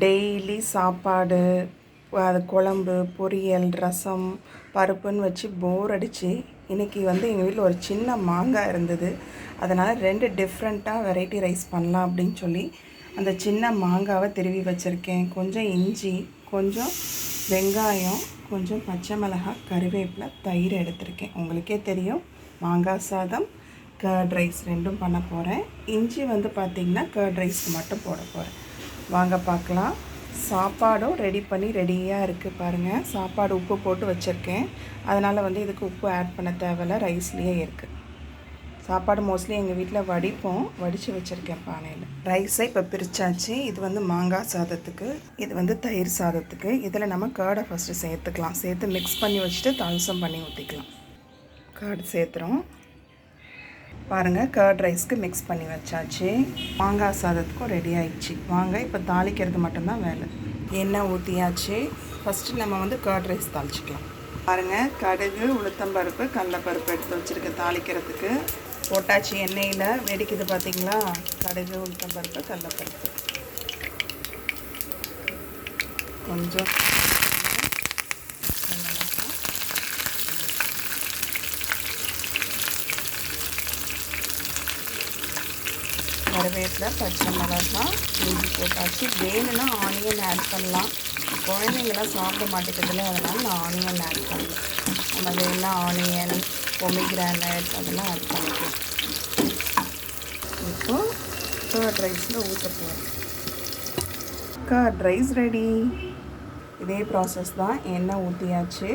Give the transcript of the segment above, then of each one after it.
Daily சாப்பாடு அது குழம்பு பொரியல் ரசம் பருப்புன்னு வச்சு போர் அடித்து இன்றைக்கி வந்து எங்கள் வீட்டில் ஒரு சின்ன மாங்காய் இருந்தது. அதனால் ரெண்டு டிஃப்ரெண்ட்டாக வெரைட்டி ரைஸ் பண்ணலாம் அப்படின்னு சொல்லி அந்த சின்ன மாங்காவை திருவி வச்சுருக்கேன். கொஞ்சம் இஞ்சி கொஞ்சம் வெங்காயம் கொஞ்சம் பச்சை மிளகாய் கருவேப்பிலை தயிர் எடுத்திருக்கேன். உங்களுக்கே தெரியும் மாங்காய் சாதம் கர்ட் ரைஸ் ரெண்டும் பண்ண போகிறேன் இஞ்சி வந்து பார்த்திங்கன்னா கர்ட் ரைஸ்க்கு மட்டும் போட போகிறேன் வாங்க பார்க்கலாம். சாப்பாடும் ரெடி பண்ணி ரெடியாக இருக்குது பாருங்கள் சாப்பாடு உப்பு போட்டு வச்சுருக்கேன். அதனால் வந்து இதுக்கு உப்பு ஆட் பண்ண தேவையில்ல. ரைஸ்லேயே இருக்குது சாப்பாடு மோஸ்ட்லி எங்கள் வீட்டில் வடிப்போம். வடித்து வச்சுருக்கேன் பானையில். ரைஸை இப்போ பிரித்தாச்சு இது வந்து மாங்காய் சாதத்துக்கு இது வந்து தயிர் சாதத்துக்கு. இதில் நம்ம கேர்டை ஃபஸ்ட்டு சேர்த்துக்கலாம். சேர்த்து மிக்ஸ் பண்ணி வச்சுட்டு தலசம் பண்ணி ஊற்றிக்கலாம் கேர்டு சேர்த்துறோம். பாருங்கள் கர்ட் ரைஸ்க்கு மிக்ஸ் பண்ணி வச்சாச்சு. மாங்காய் சாதத்துக்கும் ரெடி ஆயிடுச்சு. வாங்க இப்போ தாளிக்கிறது மட்டும்தான் வேலை. எண்ணெய் ஊற்றியாச்சு ஃபஸ்ட்டு நம்ம வந்து கர்ட் ரைஸ் தாளிச்சிக்கலாம். பாருங்கள் கடுகு உளுத்தம்பருப்பு கடலப்பருப்பு எடுத்து வச்சுருக்க தாளிக்கிறதுக்கு. போட்டாச்சு எண்ணெயில். வெடிக்குது பார்த்தீங்களா கடுகு உளுத்தம்பருப்பு கடலப்பருப்பு. கொஞ்சம் கருவேப்பிலை பச்சை மிளகாய் இஞ்சி போட்டாச்சு. வேணும்னா ஆனியன் ஆட் பண்ணலாம். குழந்தைங்களாம் சாப்பிட மாட்டேங்கிறதுல அதனால் நான் ஆனியன் ஆட் பண்ணேன் நம்ம வேணும்னா ஆனியன் பொமிகிரானட் அதெல்லாம் ஆட் பண்ணிக்கலாம். இப்போ கர்ட் ரைஸில் ஊற்ற போகிறேன் கர்ட் ரைஸ் ரெடி இதே ப்ராசஸ் தான். எண்ணெய் ஊற்றியாச்சு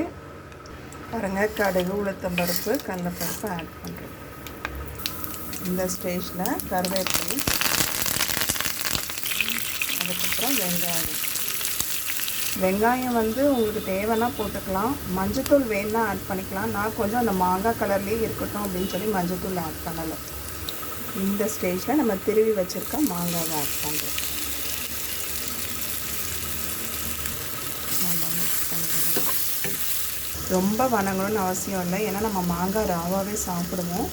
பாருங்கள் கடுகு உளுத்தம்பருப்பு கடலப்பருப்பு ஆட் பண்ணுறேன் இந்த ஸ்டேஜில் கருவேப்பிலை அதுக்கப்புறம் வெங்காயம். வெங்காயம் வந்து உங்களுக்கு தேவைன்னா போட்டுக்கலாம். மஞ்சத்தூள் வேணா ஆட் பண்ணிக்கலாம். நான் கொஞ்சம் அந்த மாங்காய் கலர்லேயே இருக்கட்டும் அப்படின்னு சொல்லி மஞ்சத்தூள் ஆட் பண்ணலை. இந்த ஸ்டேஜில் நம்ம திருவி வச்சுருக்க மாங்காவை ஆட் பண்ணுறோம் ரொம்ப வணங்கணும்னு அவசியம் இல்லை. ஏன்னா நம்ம மாங்காய் ராவாகவே சாப்பிடுவோம்.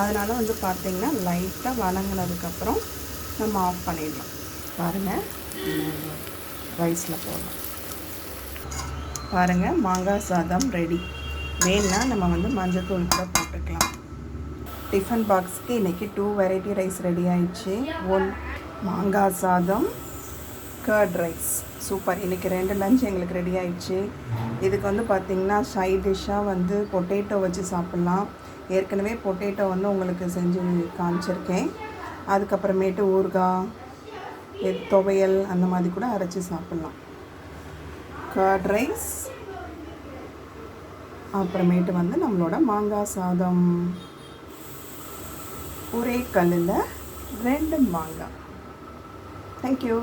அதனால் வந்து பார்த்திங்கன்னா லைட்டாக வணங்கினதுக்கப்புறம் நம்ம ஆஃப் பண்ணிடலாம். பாருங்கள் ரைஸில் போடலாம். பாருங்கள் மாங்காய் சாதம் ரெடி வேணுன்னா நம்ம வந்து மஞ்சத்தூள் கூட போட்டுக்கலாம். டிஃபன் பாக்ஸ்க்கு இன்றைக்கி டூ வெரைட்டி ரைஸ் ரெடி ஆயிடுச்சு. ஒன் மாங்காய் சாதம் கர்ட் ரைஸ் சூப்பர் இன்றைக்கி ரெண்டு லஞ்ச் எங்களுக்கு ரெடி ஆயிடுச்சு. இதுக்கு வந்து பார்த்திங்கன்னா சைட் டிஷ்ஷாக வந்து பொட்டேட்டோ வச்சு சாப்பிட்லாம். ஏற்கனவே பொட்டேட்டோ வந்து உங்களுக்கு செஞ்சு காமிச்சிருக்கேன். அதுக்கப்புறமேட்டு ஊறுகாய் துவையல் அந்த மாதிரி கூட அரைச்சி சாப்பிட்லாம். கர்ட் ரைஸ் அப்புறமேட்டு வந்து நம்மளோட மாங்காய் சாதம். ஒரே கல்லில் ரெண்டு மாங்காய். தேங்க்யூ